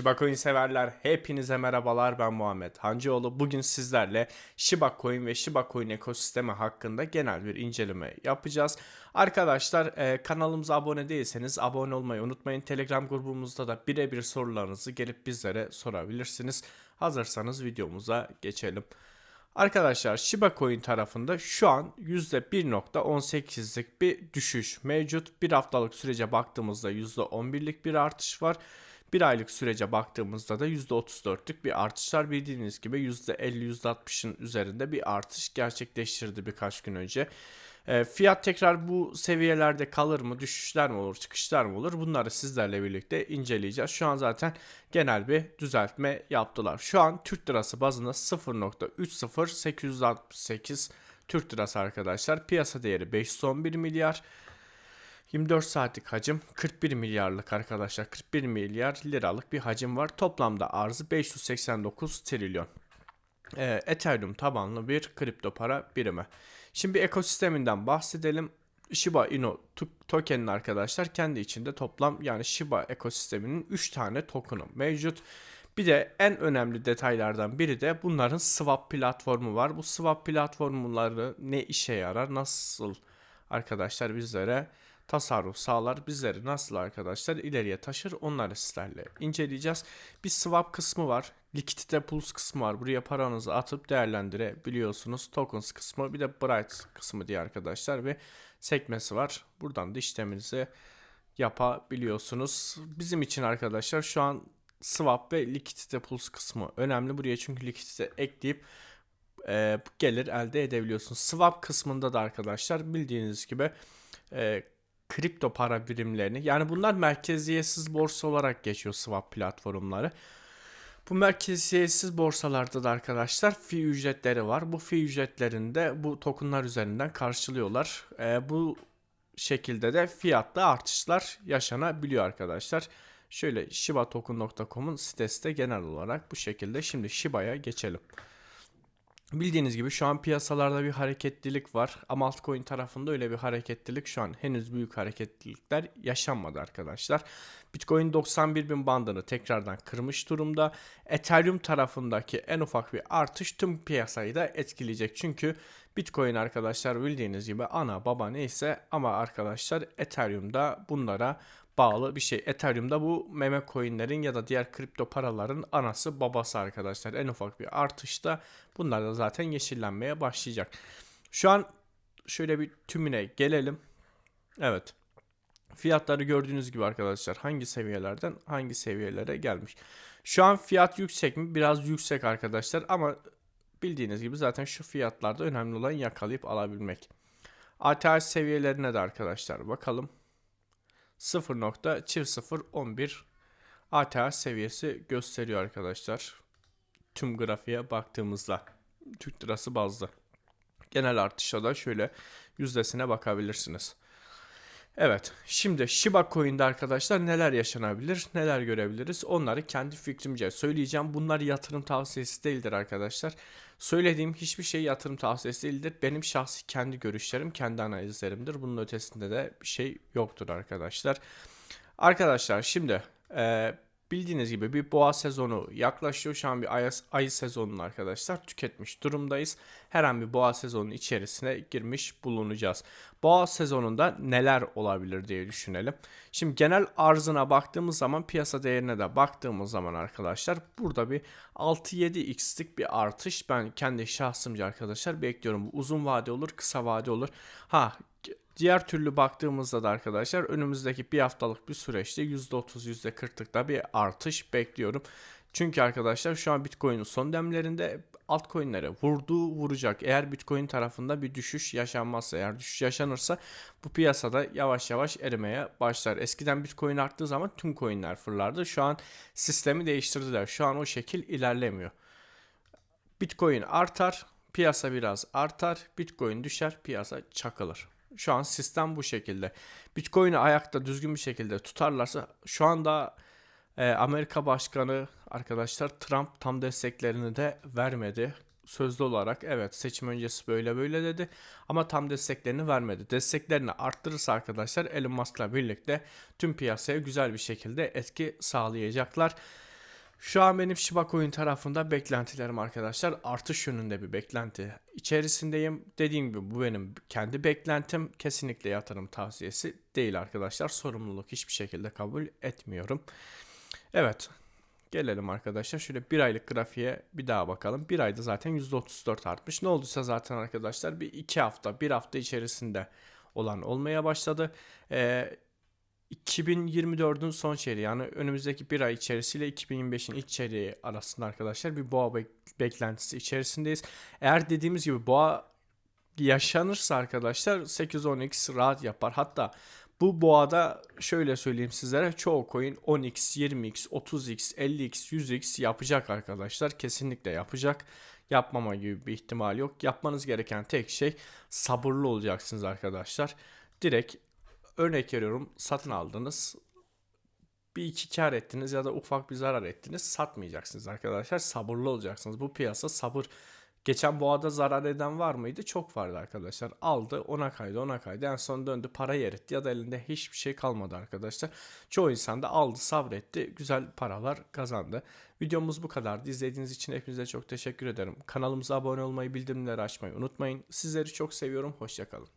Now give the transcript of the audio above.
Shiba Coin severler hepinize merhabalar ben Muhammed Hancıoğlu. Bugün sizlerle Shiba Coin ve Shiba Coin ekosistemi hakkında genel bir inceleme yapacağız. Arkadaşlar e, kanalımıza abone değilseniz abone olmayı unutmayın. Telegram grubumuzda da birebir sorularınızı gelip bizlere sorabilirsiniz. Hazırsanız videomuza geçelim. Arkadaşlar Shiba Coin tarafında şu an %1.18'lik bir düşüş mevcut. Bir haftalık sürece baktığımızda %11'lik bir artış var. Bir aylık sürece baktığımızda da %34'lük bir artışlar bildiğiniz gibi %50-%60'ın üzerinde bir artış gerçekleştirdi birkaç gün önce. E, fiyat tekrar bu seviyelerde kalır mı? Düşüşler mi olur? Çıkışlar mı olur? Bunları sizlerle birlikte inceleyeceğiz. Şu an zaten genel bir düzeltme yaptılar. Şu an Türk lirası bazında 0.30868 Türk lirası arkadaşlar. Piyasa değeri 511 milyar. 24 saatlik hacim 41 milyarlık arkadaşlar. 41 milyar liralık bir hacim var. Toplamda arzı 589 trilyon. Ee, Ethereum tabanlı bir kripto para birimi. Şimdi ekosisteminden bahsedelim. Shiba Inu token'in arkadaşlar kendi içinde toplam yani Shiba ekosisteminin 3 tane token'ı mevcut. Bir de en önemli detaylardan biri de bunların swap platformu var. Bu swap platformları ne işe yarar, nasıl arkadaşlar bizlere tasarruf sağlar. Bizleri nasıl arkadaşlar ileriye taşır onları sizlerle inceleyeceğiz. Bir swap kısmı var. Likidite pools kısmı var. Buraya paranızı atıp değerlendirebiliyorsunuz. Tokens kısmı bir de bright kısmı diye arkadaşlar ve sekmesi var. Buradan da işleminizi yapabiliyorsunuz. Bizim için arkadaşlar şu an swap ve likidite pools kısmı önemli. Buraya çünkü likidite ekleyip e, gelir elde edebiliyorsunuz. Swap kısmında da arkadaşlar bildiğiniz gibi e, kripto para birimlerini yani bunlar merkeziyetsiz borsa olarak geçiyor swap platformları. Bu merkeziyetsiz borsalarda da arkadaşlar fi ücretleri var. Bu fi ücretlerinde bu tokenlar üzerinden karşılıyorlar. E, bu şekilde de fiyatta artışlar yaşanabiliyor arkadaşlar. Şöyle shibatoken.com'un sitesi de genel olarak bu şekilde. Şimdi Shiba'ya geçelim. Bildiğiniz gibi şu an piyasalarda bir hareketlilik var ama altcoin tarafında öyle bir hareketlilik şu an henüz büyük hareketlilikler yaşanmadı arkadaşlar. Bitcoin 91 bin bandını tekrardan kırmış durumda. Ethereum tarafındaki en ufak bir artış tüm piyasayı da etkileyecek. Çünkü Bitcoin arkadaşlar bildiğiniz gibi ana baba neyse ama arkadaşlar Ethereum'da bunlara bağlı bir şey. Ethereum'da bu meme coinlerin ya da diğer kripto paraların anası babası arkadaşlar. En ufak bir artışta bunlar da zaten yeşillenmeye başlayacak. Şu an şöyle bir tümüne gelelim. Evet. Fiyatları gördüğünüz gibi arkadaşlar hangi seviyelerden hangi seviyelere gelmiş. Şu an fiyat yüksek mi? Biraz yüksek arkadaşlar ama bildiğiniz gibi zaten şu fiyatlarda önemli olan yakalayıp alabilmek. ATH seviyelerine de arkadaşlar bakalım. 0.0011 ATH seviyesi gösteriyor arkadaşlar. Tüm grafiğe baktığımızda Türk lirası bazlı. Genel artışa da şöyle yüzdesine bakabilirsiniz. Evet şimdi Shiba Coin'de arkadaşlar neler yaşanabilir neler görebiliriz onları kendi fikrimce söyleyeceğim. Bunlar yatırım tavsiyesi değildir arkadaşlar. Söylediğim hiçbir şey yatırım tavsiyesi değildir. Benim şahsi kendi görüşlerim kendi analizlerimdir. Bunun ötesinde de bir şey yoktur arkadaşlar. Arkadaşlar şimdi e, Bildiğiniz gibi bir boğa sezonu yaklaşıyor. Şu an bir ay, ayı sezonunu arkadaşlar tüketmiş durumdayız. Her an bir boğa sezonunun içerisine girmiş bulunacağız. Boğa sezonunda neler olabilir diye düşünelim. Şimdi genel arzına baktığımız zaman piyasa değerine de baktığımız zaman arkadaşlar burada bir 6-7x'lik bir artış ben kendi şahsımca arkadaşlar bekliyorum. Bu uzun vade olur kısa vade olur. Ha Diğer türlü baktığımızda da arkadaşlar önümüzdeki bir haftalık bir süreçte %30 %40'lıkta bir artış bekliyorum. Çünkü arkadaşlar şu an Bitcoin'in son demlerinde altcoin'lere vurduğu vuracak. Eğer Bitcoin tarafında bir düşüş yaşanmazsa eğer düşüş yaşanırsa bu piyasada yavaş yavaş erimeye başlar. Eskiden Bitcoin arttığı zaman tüm coin'ler fırlardı. Şu an sistemi değiştirdiler. Şu an o şekil ilerlemiyor. Bitcoin artar, piyasa biraz artar, Bitcoin düşer, piyasa çakılır. Şu an sistem bu şekilde. Bitcoin'i ayakta düzgün bir şekilde tutarlarsa şu anda e, Amerika Başkanı arkadaşlar Trump tam desteklerini de vermedi. Sözlü olarak evet seçim öncesi böyle böyle dedi ama tam desteklerini vermedi. Desteklerini arttırırsa arkadaşlar Elon Musk'la birlikte tüm piyasaya güzel bir şekilde etki sağlayacaklar. Şu an benim Shiba Coin tarafında beklentilerim arkadaşlar artış yönünde bir beklenti içerisindeyim. Dediğim gibi bu benim kendi beklentim. Kesinlikle yatırım tavsiyesi değil arkadaşlar. Sorumluluk hiçbir şekilde kabul etmiyorum. Evet. Gelelim arkadaşlar. Şöyle bir aylık grafiğe bir daha bakalım. Bir ayda zaten %34 artmış. Ne olduysa zaten arkadaşlar bir iki hafta, bir hafta içerisinde olan olmaya başladı. Ee, 2024'ün son çeyreği yani önümüzdeki bir ay içerisiyle 2025'in ilk çeyreği arasında arkadaşlar bir boğa bek- beklentisi içerisindeyiz. Eğer dediğimiz gibi boğa yaşanırsa arkadaşlar 8-10x rahat yapar. Hatta bu boğada şöyle söyleyeyim sizlere çoğu coin 10x, 20x, 30x, 50x, 100x yapacak arkadaşlar. Kesinlikle yapacak. Yapmama gibi bir ihtimal yok. Yapmanız gereken tek şey sabırlı olacaksınız arkadaşlar. Direkt örnek veriyorum satın aldınız. Bir iki kar ettiniz ya da ufak bir zarar ettiniz. Satmayacaksınız arkadaşlar. Sabırlı olacaksınız. Bu piyasa sabır Geçen boğada zarar eden var mıydı? Çok vardı arkadaşlar. Aldı ona kaydı ona kaydı. En son döndü para eritti ya da elinde hiçbir şey kalmadı arkadaşlar. Çoğu insan da aldı sabretti. Güzel paralar kazandı. Videomuz bu kadardı. İzlediğiniz için hepinize çok teşekkür ederim. Kanalımıza abone olmayı bildirimleri açmayı unutmayın. Sizleri çok seviyorum. Hoşçakalın.